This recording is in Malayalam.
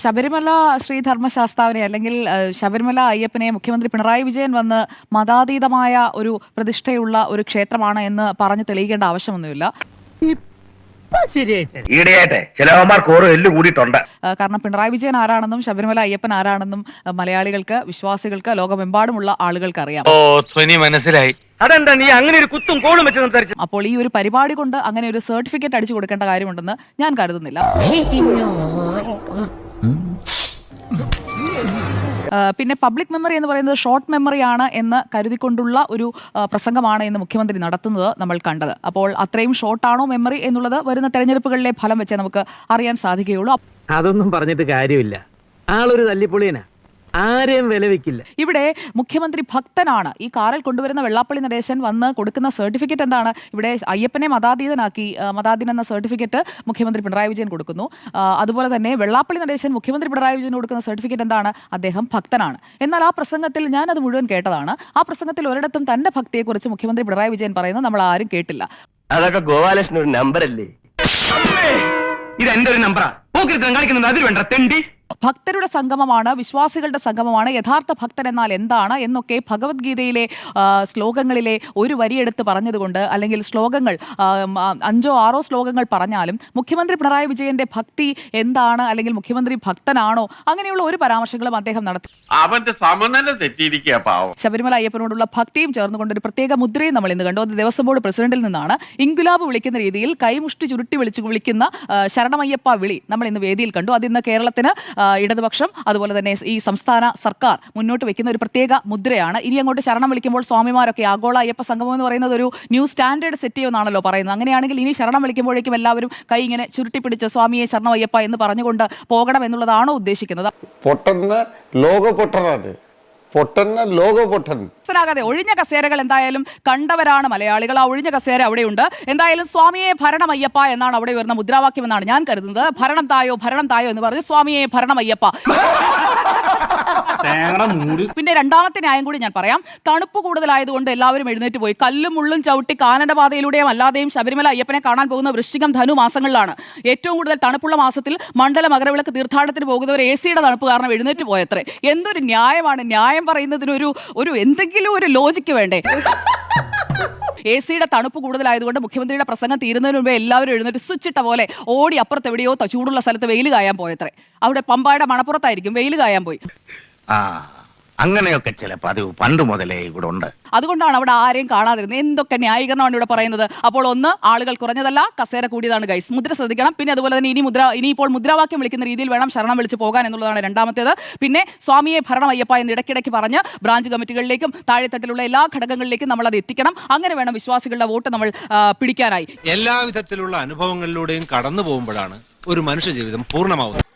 ശബരിമല ശ്രീ ധർമ്മശാസ്താവിനെ അല്ലെങ്കിൽ ശബരിമല അയ്യപ്പനെ മുഖ്യമന്ത്രി പിണറായി വിജയൻ വന്ന് മതാതീതമായ ഒരു പ്രതിഷ്ഠയുള്ള ഒരു ക്ഷേത്രമാണ് എന്ന് പറഞ്ഞു തെളിയിക്കേണ്ട ആവശ്യമൊന്നുമില്ല. ഈടെയായിട്ടെ ചിലവന്മാർക്ക് ഓരോ എല്ല് കൂടിയിട്ടുണ്ട്. കാരണം പിണറായി വിജയൻ ആരാണെന്നും ശബരിമല അയ്യപ്പൻ ആരാണെന്നും മലയാളികൾക്ക് വിശ്വാസികൾക്ക് ലോകമെമ്പാടുമുള്ള ആളുകൾക്ക് അറിയാം. ഓ ധ്വനി മനസ്സിലായി. അതെന്താ നീ അങ്ങനെ ഒരു കുത്തും കോളും വെച്ച് സംസാരിച്ചു അപ്പോൾ ഈ ഒരു പരിപാടി കൊണ്ട് അങ്ങനെ ഒരു സർട്ടിഫിക്കറ്റ് അടിച്ചു കൊടുക്കേണ്ട കാര്യമുണ്ടെന്ന് ഞാൻ കരുതുന്നില്ല. പിന്നെ പബ്ലിക് മെമ്മറി എന്ന് പറയുന്നത് ഷോർട്ട് മെമ്മറിയാണ് എന്ന് കരുതിക്കൊണ്ടുള്ള ഒരു പ്രസംഗമാണ് ഇന്ന് മുഖ്യമന്ത്രി നടത്തുന്നത് നമ്മൾ കണ്ടത്. അപ്പോൾ അത്രയും ഷോർട്ടാണോ മെമ്മറി എന്നുള്ളത് വരുന്ന തെരഞ്ഞെടുപ്പുകളിലെ ഫലം വെച്ചേ നമുക്ക് അറിയാൻ സാധിക്കുകയുള്ളൂ. അതൊന്നും പറഞ്ഞിട്ട് കാര്യമില്ല. ആളൊരു തല്ലിപ്പൊളിയനാ. ആരെയും വില വെക്കില്ല ഇവിടെ മുഖ്യമന്ത്രി ഭക്തനാണ്. ഈ കാറിൽ കൊണ്ടുവരുന്ന വെള്ളാപ്പള്ളി നടേശൻ വന്ന് കൊടുക്കുന്ന സർട്ടിഫിക്കറ്റ് എന്താണ്? ഇവിടെ അയ്യപ്പനെ മതാതീതനാക്കി ആ, മതാതീതൻ എന്ന സർട്ടിഫിക്കറ്റ് മുഖ്യമന്ത്രി പിണറായി വിജയൻ കൊടുക്കുന്നു. അതുപോലെ തന്നെ വെള്ളാപ്പള്ളി നടേശൻ മുഖ്യമന്ത്രി പിണറായി വിജയൻ കൊടുക്കുന്ന സർട്ടിഫിക്കറ്റ് എന്താണ്? അദ്ദേഹം ഭക്തനാണ്. എന്നാൽ ആ പ്രസംഗത്തിൽ ഞാൻ അത് മുഴുവൻ കേട്ടതാണ്. ആ പ്രസംഗത്തിൽ ഒരിടത്തും തന്റെ ഭക്തിയെക്കുറിച്ച് മുഖ്യമന്ത്രി പിണറായി വിജയൻ പറയുന്നത് നമ്മൾ ആരും കേട്ടില്ല. അതൊക്കെ ഗോപാലകൃഷ്ണൻ ഒരു നമ്പർ അല്ലേ ഇത് എന്റെ ഒരു നമ്പറാ. പോക്കിരുത്തം കാണിക്കുന്നത് അതിൽ വേണ്ട തെണ്ടി. ഭക്തരുടെ സംഗമമാണ് വിശ്വാസികളുടെ സംഗമമാണ്. യഥാർത്ഥ ഭക്തൻ എന്നാൽ എന്താണ് എന്നൊക്കെ ഭഗവത്ഗീതയിലെ ശ്ലോകങ്ങളിലെ ഒരു വരിയെടുത്ത് പറഞ്ഞതുകൊണ്ട് അല്ലെങ്കിൽ ശ്ലോകങ്ങൾ അഞ്ചോ ആറോ ശ്ലോകങ്ങൾ പറഞ്ഞാലും മുഖ്യമന്ത്രി പിണറായി വിജയന്റെ ഭക്തി എന്താണ് അല്ലെങ്കിൽ മുഖ്യമന്ത്രി ഭക്തനാണോ അങ്ങനെയുള്ള ഒരു പരാമർശങ്ങളും അദ്ദേഹം നടത്തി. അവന്റെ സമനില തെറ്റിയിരിക്കുക പാവം. ശബരിമല അയ്യപ്പനോടുള്ള ഭക്തിയും ചേർന്നുകൊണ്ട് ഒരു പ്രത്യേക മുദ്രയും നമ്മൾ ഇന്ന് കണ്ടു. അത് ദേവസ്വം ബോർഡ് പ്രസിഡന്റിൽ നിന്നാണ്. ഇൻകുലാബ് വിളിക്കുന്ന രീതിയിൽ കൈമുഷ്ടി ചുരുട്ടി വിളിച്ചു വിളിക്കുന്ന ശരണമയ്യപ്പ വിളി നമ്മൾ ഇന്ന് വേദിയിൽ കണ്ടു. അത് ഇന്ന് കേരളത്തിന് ഇടതുപക്ഷം അതുപോലെ തന്നെ ഈ സംസ്ഥാന സർക്കാർ മുന്നോട്ട് വെക്കുന്ന ഒരു പ്രത്യേക മുദ്രയാണ്. ഇനി അങ്ങോട്ട് ശരണം വിളിക്കുമ്പോൾ സ്വാമിമാരൊക്കെ ആഗോള അയ്യപ്പ സംഗമം എന്ന് പറയുന്നത് ഒരു ന്യൂ സ്റ്റാൻഡേർഡ് സെറ്റ് ചെയ്യുമെന്നാണല്ലോ പറയുന്നത്. അങ്ങനെയാണെങ്കിൽ ഇനി ശരണം വിളിക്കുമ്പോഴേക്കും എല്ലാവരും കൈ ഇങ്ങനെ ചുരുട്ടി പിടിച്ച് സ്വാമിയെ ശരണമയ്യപ്പ എന്ന് പറഞ്ഞുകൊണ്ട് പോകണം എന്നുള്ളതാണോ ഉദ്ദേശിക്കുന്നത്? പൊട്ടെന്ന് ലോക പൊട്ടനാണ് പൊട്ടൻ ഒഴിഞ്ഞ കസേരകൾ എന്തായാലും കണ്ടവരാണ് മലയാളികൾ. ആ ഒഴിഞ്ഞ കസേര അവിടെയുണ്ട്. എന്തായാലും സ്വാമിയെ ഭരണമയ്യപ്പ എന്നാണ് അവിടെ വരുന്ന മുദ്രാവാക്യം എന്നാണ് ഞാൻ കരുതുന്നത്. ഭരണം തായോ ഭരണം തായോ എന്ന് പറഞ്ഞ് സ്വാമിയെ ഭരണമയ്യപ്പ. പിന്നെ രണ്ടാമത്തെ ന്യായം കൂടി ഞാൻ പറയാം. തണുപ്പ് കൂടുതലായതുകൊണ്ട് എല്ലാവരും എഴുന്നേറ്റ് പോയി. കല്ലും മുള്ളും ചവിട്ടി കാനഡ പാതയിലൂടെയും അല്ലാതെയും ശബരിമല അയ്യപ്പനെ കാണാൻ പോകുന്ന വൃശ്ചികം ധനു മാസങ്ങളിലാണ്. ഏറ്റവും കൂടുതൽ തണുപ്പുള്ള മാസത്തിൽ മണ്ഡല മകരവിളക്ക് തീർത്ഥാടനത്തിന് പോകുന്നവർ എ സിയുടെ തണുപ്പ് കാരണം എഴുന്നേറ്റ് പോയത്രേ. എന്തൊരു ന്യായമാണ്. ന്യായം പറയുന്നതിനൊരു ഒരു എന്തെങ്കിലും ഒരു ലോജിക്ക് വേണ്ടേ? എ സിയുടെ തണുപ്പ് കൂടുതലായതുകൊണ്ട് മുഖ്യമന്ത്രിയുടെ പ്രസംഗം തീരുന്നതിന് മുമ്പേ എല്ലാവരും എഴുന്നേറ്റ് സ്വിച്ച് ഇട്ട പോലെ ഓടി അപ്പുറത്ത് എവിടെയോ ചൂടുള്ള സ്ഥലത്ത് വെയിൽ കായാൻ പോയത്രേ. അവിടെ പമ്പായുടെ മണപ്പുറത്തായിരിക്കും വെയിൽ കായാൻ പോയി. ആ അങ്ങനെയൊക്കെ ചില പതിവ് പണ്ട് മുതലേ ഇവിടെ ഉണ്ട് അതുകൊണ്ടാണ് അവിടെ ആരെയും കാണാതിരുന്നത്. എന്തൊക്കെ ന്യായീകരണമാണ് ഇവിടെ പറയുന്നത്? അപ്പോൾ ഒന്ന് ആളുകൾ കുറഞ്ഞതല്ല കസേര കൂടിയതാണ് ഗൈസ് മുദ്ര ശ്രദ്ധിക്കണം. പിന്നെ അതുപോലെ തന്നെ ഇനി മുദ്ര ഇനി ഇപ്പോൾ മുദ്രാവാക്യം വിളിക്കുന്ന രീതിയിൽ വേണം ശരണം വിളിച്ച് പോകാൻ എന്നുള്ളതാണ് രണ്ടാമത്തേത്. പിന്നെ സ്വാമിയെ ഭരണം അയ്യപ്പ എന്ന് ഇടയ്ക്കിടയ്ക്ക് പറഞ്ഞ് ബ്രാഞ്ച് കമ്മിറ്റികളിലേക്കും താഴെത്തട്ടിലുള്ള എല്ലാ ഘടകങ്ങളിലേക്കും നമ്മൾ അത് എത്തിക്കണം. അങ്ങനെ വേണം വിശ്വാസികളുടെ വോട്ട് നമ്മൾ പിടിക്കാനായി. എല്ലാ എല്ലാവിധത്തിലുള്ള അനുഭവങ്ങളിലൂടെയും കടന്നു പോകുമ്പോഴാണ് ഒരു മനുഷ്യ ജീവിതം പൂർണമാവുന്നത്.